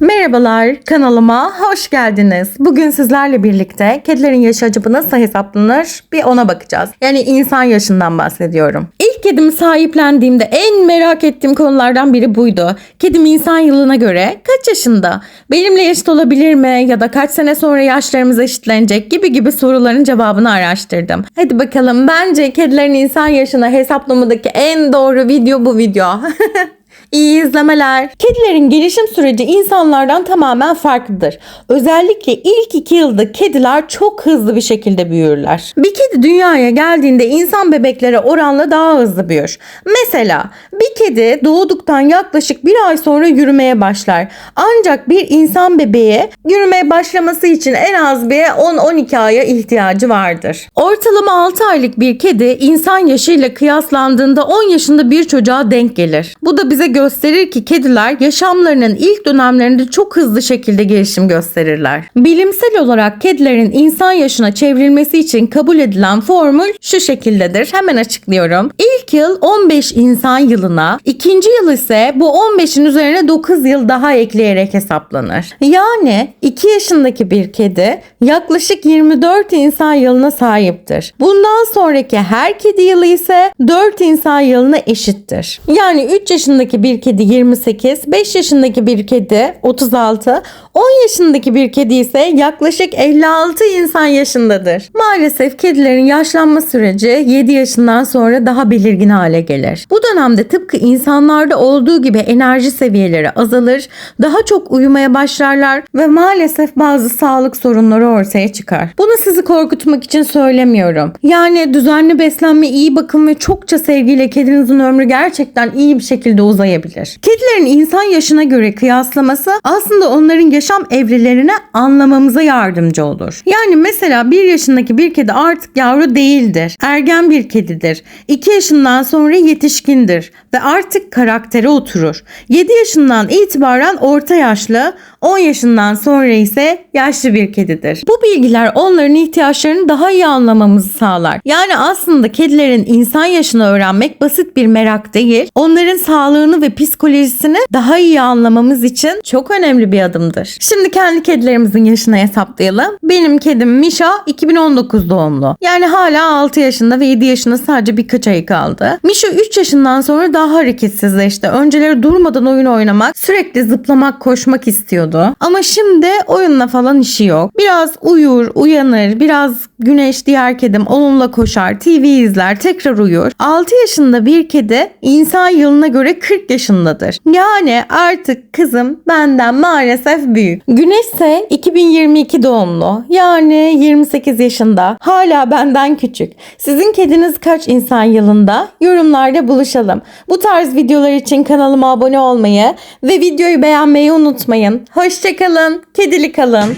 Merhabalar kanalıma hoş geldiniz. Bugün sizlerle birlikte kedilerin yaşı acaba nasıl hesaplanır bir ona bakacağız. Yani insan yaşından bahsediyorum. İlk kedimi sahiplendiğimde en merak ettiğim konulardan biri buydu. Kedim insan yılına göre kaç yaşında? Benimle yaşıt olabilir mi? Ya da kaç sene sonra yaşlarımız eşitlenecek gibi gibi soruların cevabını araştırdım. Hadi bakalım bence kedilerin insan yaşına hesaplamadaki en doğru video bu video. İyi izlemeler. Kedilerin gelişim süreci insanlardan tamamen farklıdır. Özellikle ilk iki yılda kediler çok hızlı bir şekilde büyürler. Bir kedi dünyaya geldiğinde insan bebeklere oranla daha hızlı büyür. Mesela bir kedi doğduktan yaklaşık bir ay sonra yürümeye başlar. Ancak bir insan bebeğe yürümeye başlaması için en az bir 10-12 aya ihtiyacı vardır. Ortalama 6 aylık bir kedi insan yaşıyla kıyaslandığında 10 yaşında bir çocuğa denk gelir. Bu da bize gösterir ki kediler yaşamlarının ilk dönemlerinde çok hızlı şekilde gelişim gösterirler. Bilimsel olarak kedilerin insan yaşına çevrilmesi için kabul edilen formül şu şekildedir. Hemen açıklıyorum. İlk yıl 15 insan yılına, ikinci yıl ise bu 15'in üzerine 9 yıl daha ekleyerek hesaplanır. Yani 2 yaşındaki bir kedi yaklaşık 24 insan yılına sahiptir. Bundan sonraki her kedi yılı ise 4 insan yılına eşittir. Yani 3 yaşındaki bir kedi 28, 5 yaşındaki bir kedi 36, 10 yaşındaki bir kedi ise yaklaşık 56 insan yaşındadır. Maalesef kedilerin yaşlanma süreci 7 yaşından sonra daha belirgin hale gelir. Bu dönemde tıpkı insanlarda olduğu gibi enerji seviyeleri azalır, daha çok uyumaya başlarlar ve maalesef bazı sağlık sorunları ortaya çıkar. Bunu sizi korkutmak için söylemiyorum. Yani düzenli beslenme, iyi bakım ve çokça sevgiyle kedinizin ömrü gerçekten iyi bir şekilde uzayabilir. Kedilerin insan yaşına göre kıyaslaması aslında onların yaşam evrelerini anlamamıza yardımcı olur. Yani mesela 1 yaşındaki bir kedi artık yavru değildir. Ergen bir kedidir. 2 yaşından sonra yetişkindir ve artık karaktere oturur. 7 yaşından itibaren orta yaşlı, 10 yaşından sonra ise yaşlı bir kedidir. Bu bilgiler onların ihtiyaçlarını daha iyi anlamamızı sağlar. Yani aslında kedilerin insan yaşını öğrenmek basit bir merak değil, onların sağlığını ve psikolojisini daha iyi anlamamız için çok önemli bir adımdır. Şimdi kendi kedilerimizin yaşını hesaplayalım. Benim kedim Misha 2019 doğumlu. Yani hala 6 yaşında ve 7 yaşında sadece birkaç ay kaldı. Misha 3 yaşından sonra daha hareketsizleşti. Önceleri durmadan oyun oynamak, sürekli zıplamak, koşmak istiyordu. Ama şimdi oyunla falan işi yok. Biraz uyur, uyanır, biraz güneş diğer kedim onunla koşar, TV izler, tekrar uyur. 6 yaşında bir kedi insan yılına göre 40 yaşındadır. Yani artık kızım benden maalesef büyük. Güneş ise 2022 doğumlu. Yani 28 yaşında. Hala benden küçük. Sizin kediniz kaç insan yılında? Yorumlarda buluşalım. Bu tarz videolar için kanalıma abone olmayı ve videoyu beğenmeyi unutmayın. Hoşçakalın. Kedili kalın.